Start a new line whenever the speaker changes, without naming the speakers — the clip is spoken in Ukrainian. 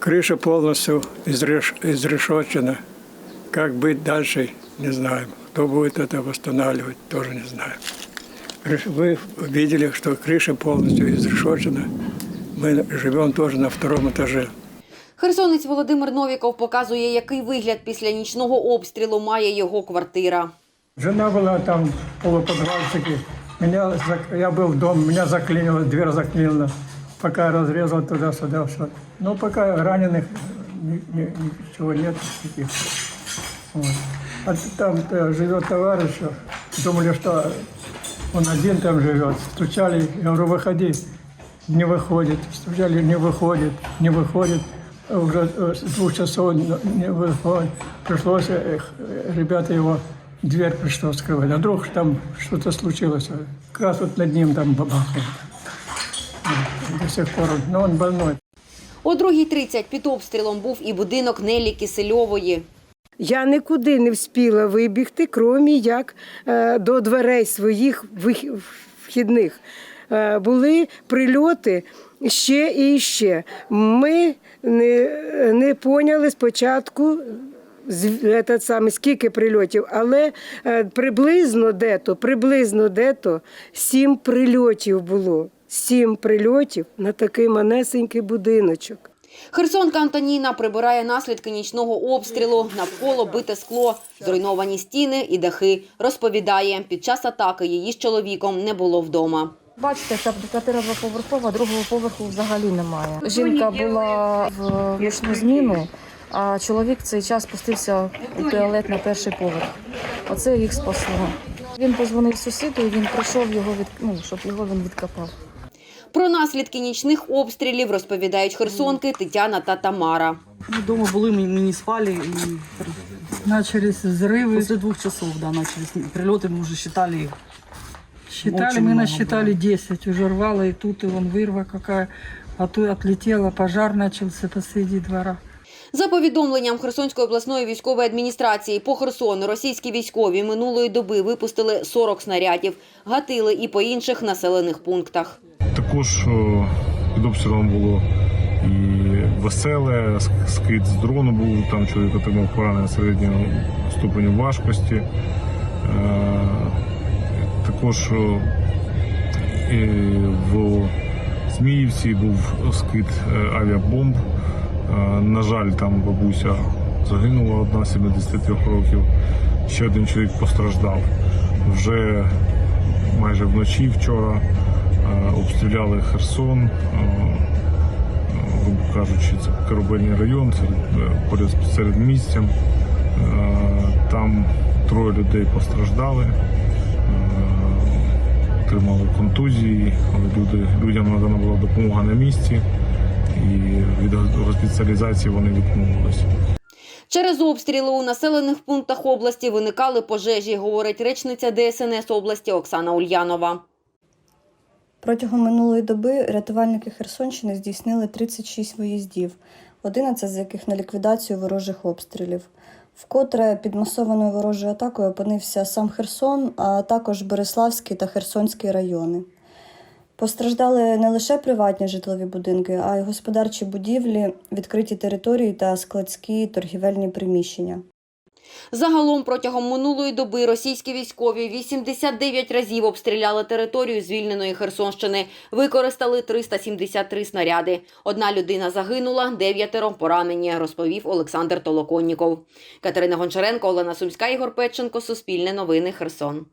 Крыша полностью изреш- изрешечена. Как быть дальше, не знаем. Кто будет это восстанавливать, тоже не знаем. Реш- Вы видели, что крыша полностью изрешечена. Мы живем тоже на втором этаже.
Херсонець Володимир Новіков показує, який вигляд після нічного обстрілу має його квартира.
Жена была там в полуподвальчике. Меня, зак- я был дома, меня заклинило, дверь заклинила. Пока разрезал туда-сюда все. Ну, пока раненых ни- ни- ничего нет. Таких. Вот. А там э, живет товарищ, думали, что он один там живет. Стучали, я говорю, выходи. Не выходит. Стучали, не выходит, не выходит. Уже э, с двух часов не выходит. Пришлось, э, их, э, ребята его дверь пришлось скрывать. А вдруг там что-то случилось. Как раз вот над ним там бабахало. До сих пор, но он больной.
О 2.30 під обстрілом був і будинок Нелі Кисельової.
Я нікуди не вспіла вибігти, крім як е, до дверей своїх вхідних. Е, були прильоти ще і ще. Ми не, не поняли спочатку. Этот самий, скільки прильотів, але е, приблизно дето, приблизно дето сім прильотів було. Сім прильотів на такий манесенький будиночок.
Херсонка Антоніна прибирає наслідки нічного обстрілу. Навколо бите скло, зруйновані стіни і дахи. Розповідає, під час атаки її з чоловіком не було вдома.
Бачите, ця квартира двоповерхова, другого поверху взагалі немає. Жінка була в нічну зміну, а чоловік в цей час спустився у туалет на перший поверх. Оце їх спасло. Він позвонив сусіду, і він прийшов його від ну, щоб його він відкопав.
Про наслідки нічних обстрілів розповідають херсонки Тетяна та Тамара.
Мы дома были, мы, мы не спали, и
Начались взрывы.
после двух часов, да, начались прилеты, мы уже считали их.
Считали,
Очень
мы
много
насчитали
было.
10. Уже рвало, и тут, и вон вырва какая. А то отлетела, пожар начался посреди двора.
За повідомленням Херсонської обласної військової адміністрації по Херсону російські військові минулої доби випустили 40 снарядів, гатили і по інших населених пунктах.
Також е, під обстрілом було і веселе, скид з дрону був, там чоловік отримав поранення середнього ступеню важкості. Е, Також е, в Зміївці був скид авіабомб. На жаль, там бабуся загинула одна 73 років. Ще один чоловік постраждав. Вже майже вночі вчора обстріляли Херсон. е, е, Грубо кажучи, це корабельний район, серед, е, поряд з середмістям. Е, Там троє людей постраждали, е, отримали контузії, але люди, людям надана була допомога на місці, і від госпіталізації вони відмовилися.
Через обстріли у населених пунктах області виникали пожежі, говорить речниця ДСНС області Оксана Ульянова.
Протягом минулої доби рятувальники Херсонщини здійснили 36 виїздів, 11 з яких на ліквідацію ворожих обстрілів. Вкотре під масованою ворожою атакою опинився сам Херсон, а також Бориславський та Херсонський райони. Постраждали не лише приватні житлові будинки, а й господарчі будівлі, відкриті території та складські торгівельні приміщення.
Загалом протягом минулої доби російські військові 89 разів обстріляли територію звільненої Херсонщини. Використали 373 снаряди. Одна людина загинула, дев'ятеро поранені, розповів Олександр Толоконніков. Катерина Гончаренко, Олена Сумська, Ігор Петченко, Суспільне новини, Херсон.